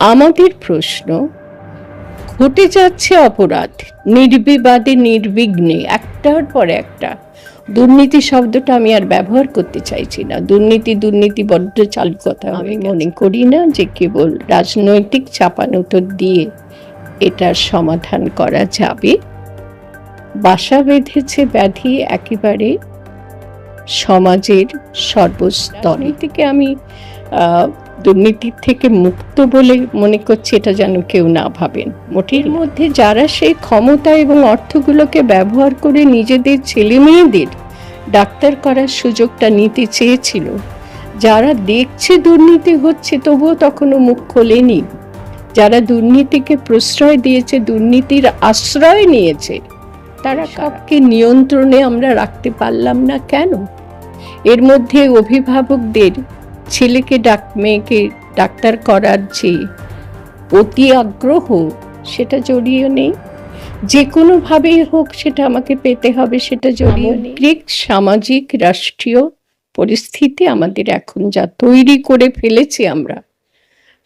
আমাদের প্রশ্ন ঘটে যাচ্ছে অপরাধ নির্বিবাদে নির্বিঘ্নে একটার পর একটা। দুর্নীতি শব্দটা আমি আর ব্যবহার করতে চাইছি না। দুর্নীতি দুর্নীতি বড্ড চালু কথা আমি মনে করি না যে কেবল রাজনৈতিক চাপানুতর দিয়ে এটার সমাধান করা যাবে। বাসা বেঁধেছে ব্যাধি একেবারে সমাজের সর্বস্তরে। থেকে আমি দুর্নীতির থেকে মুক্ত বলে মনে করছি এটা যেন কেউ না ভাবেন। মোটের মধ্যে যারা সেই ক্ষমতা এবং অর্থগুলোকে ব্যবহার করে নিজেদের ছেলে মেয়েদের ডাক্তার করার সুযোগটা নিতে চেয়েছিল যারা দেখছে দুর্নীতি হচ্ছে তবুও তখনও মুখ খোলেনি। যারা দুর্নীতিকে প্রশ্রয় দিয়েছে দুর্নীতির আশ্রয় নিয়েছে তারা কাউকে নিয়ন্ত্রণে আমরা রাখতে পারলাম না কেন? এর মধ্যে অভিভাবকদের ছেলেকে ডাক, মেয়েকে ডাক্তার করার যে অতি আগ্রহ, সেটা জড়িয়ে নেই। যে কোনোভাবেই হোক সেটা আমাকে পেতে হবে, সেটা জড়িয়ে সামাজিক, রাষ্ট্রীয় পরিস্থিতি আমাদের এখন যা তৈরি করে ফেলেছি আমরা,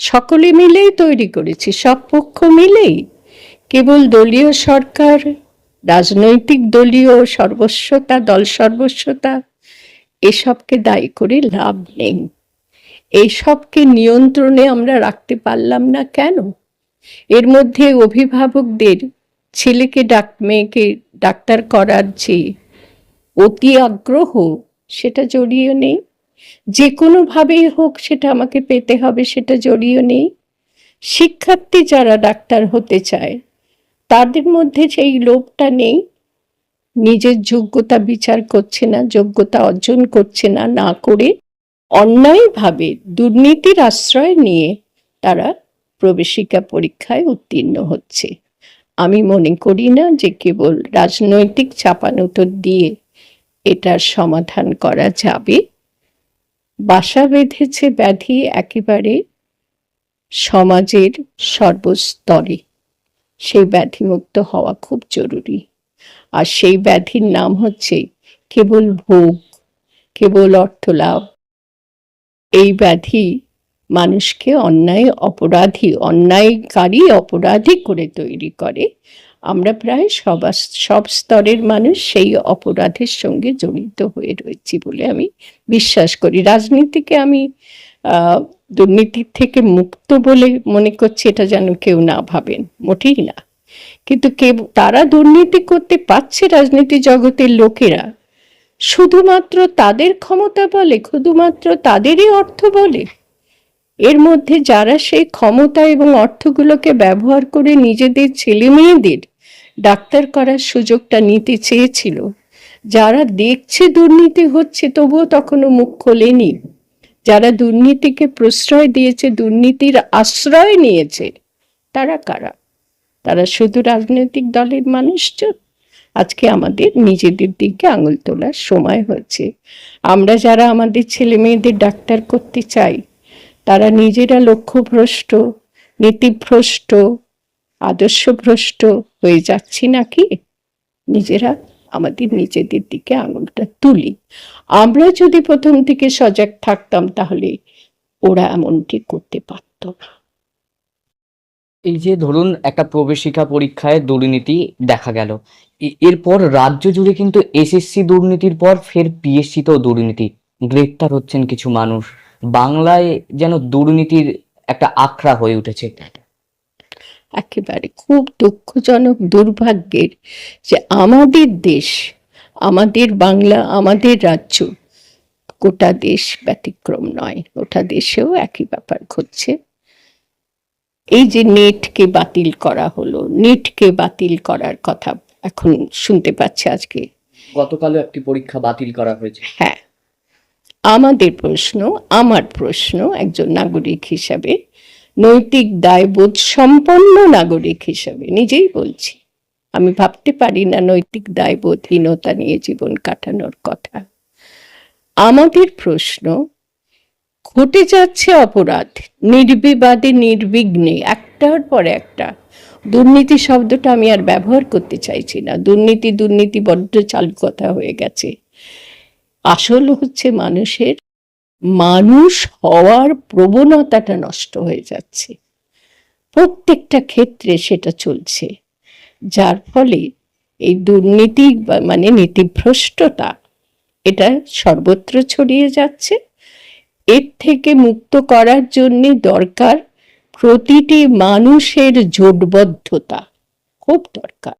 সকলে মিলেই তৈরি করেছি, সব পক্ষ মিলেই। কেবল দলীয় সরকার, রাজনৈতিক দলীয় সর্বস্বতা, দল সর্বস্বতা, এসবকে দায়ী করে লাভ নেই। এইসবকে নিয়ন্ত্রণে আমরা রাখতে পারলাম না কেন? এর মধ্যে অভিভাবকদের ছেলেকে ডাক, মেয়েকে ডাক্তার করার যে অতি আগ্রহ, সেটা জড়িয়ে নেই। যে কোনোভাবেই হোক সেটা আমাকে পেতে হবে, সেটা জড়িয়ে নেই। শিক্ষার্থী যারা ডাক্তার হতে চায়, তাদের মধ্যে সেই লোভটা নেই, নিজের যোগ্যতা বিচার করছে না, যোগ্যতা অর্জন করছে না না করে অন্যায়ভাবে দুর্নীতির আশ্রয় নিয়ে তারা প্রবেশিকা পরীক্ষায় উত্তীর্ণ হচ্ছে। আমি মনে করি না যে কেবল রাজনৈতিক চাপানুতর দিয়ে এটার সমাধান করা যাবে। বাসা বেঁধেছে ব্যাধি একেবারে সমাজের সর্বস্তরে। সেই ব্যাধিমুক্ত হওয়া খুব জরুরি। আর সেই ব্যাধির নাম হচ্ছে কেবল ভোগ, কেবল অর্থলাভ এই ব্যাধি মানুষকে অন্যায়, অপরাধী, অন্যায়কারী, অপরাধী করে তৈরি করে। আমরা প্রায় সব সব স্তরের মানুষ সেই অপরাধের সঙ্গে জড়িত হয়ে রয়েছি বলে আমি বিশ্বাস করি। রাজনীতিকে আমি দুর্নীতির থেকে মুক্ত বলে মনে করছি, এটা যেন কেউ না ভাবেন, মোটেই না। কিন্তু কে তারা দুর্নীতি করতে পারছে রাজনীতি জগতের লোকেরা শুধুমাত্র তাদের ক্ষমতা বলে, শুধুমাত্র তাদেরই অর্থ বলে? এর মধ্যে যারা সেই ক্ষমতা এবং অর্থগুলোকে ব্যবহার করে নিজেদের ছেলে মেয়েদের ডাক্তার করার সুযোগটা নিতে চেয়েছিল, যারা দেখছে দুর্নীতি হচ্ছে তবুও তখনও মুখ খোলেনি, যারা দুর্নীতিকে প্রশ্রয় দিয়েছে, দুর্নীতির আশ্রয় নিয়েছে, তারা কারা? তারা শুধু রাজনৈতিক দলের মানুষজন? আজকে আমাদের নিজেদের দিকে আঙুল তোলার সময় হয়েছে। আমরা যারা আমাদের ছেলে মেয়েদের ডাক্তার করতে চাই, তারা নিজেরা লক্ষ্যভ্রষ্ট, নীতিভ্রষ্ট, আদর্শভ্রষ্ট হয়ে যাচ্ছি নাকি? নিজেরা আমাদের নিজেদের দিকে আঙুলটা তুলি। আমরা যদি প্রথম থেকে সজাগ থাকতাম তাহলে ওরা এমনটি করতে পারতো না। এই যে ধরুন একটা প্রবেশিকা পরীক্ষায় দুর্নীতি দেখা গেল। এরপর রাজ্য জুড়ে কিন্তু এসএসসি দুর্নীতির পর ফের পিএসসিতেও দুর্নীতি। গ্রেপ্তার হচ্ছেন কিছু মানুষ। বাংলায় যেন দুর্নীতির একটা আখড়া হয়ে উঠেছে। একেবারে খুব দুঃখজনক দুর্ভাগ্যের যে আমাদের দেশ, আমাদের বাংলা, আমাদের রাজ্য গোটা দেশ ব্যতিক্রম নয়। গোটা দেশেও একই ব্যাপার ঘটছে। এই যে নেটকে বাতিল করা হলো নেটকে বাতিল করার কথা এখন শুনতে পাচ্ছি আজকে। গতকালও একটি পরীক্ষা বাতিল করা হয়েছে। হ্যাঁ আমাদের প্রশ্ন আমার প্রশ্ন একজন নাগরিক হিসাবে নৈতিক দায়বোধ সম্পন্ন নাগরিক হিসাবে নিজেই বলছি আমি ভাবতে পারি না নৈতিক দায়বোধহীনতা নিয়ে জীবন কাটানোর কথা। আমাদের প্রশ্ন ঘটে যাচ্ছে অপরাধ, নির্বিবাদে, নির্বিঘ্নে, একটার পর একটা। দুর্নীতি শব্দটা আমি আর ব্যবহার করতে চাইছি না। দুর্নীতি দুর্নীতি বড্ড চালু কথা হয়ে গেছে। আসল হচ্ছে মানুষের, মানুষ হওয়ার প্রবণতাটা নষ্ট হয়ে যাচ্ছে। প্রত্যেকটা ক্ষেত্রে সেটা চলছে। যার ফলে এই দুর্নীতি মানে নীতিভ্রষ্টতা, এটা সর্বত্র ছড়িয়ে যাচ্ছে। এর থেকে মুক্ত করার জন্য দরকার প্রতিটি মানুষের জোটবদ্ধতা খুব দরকার।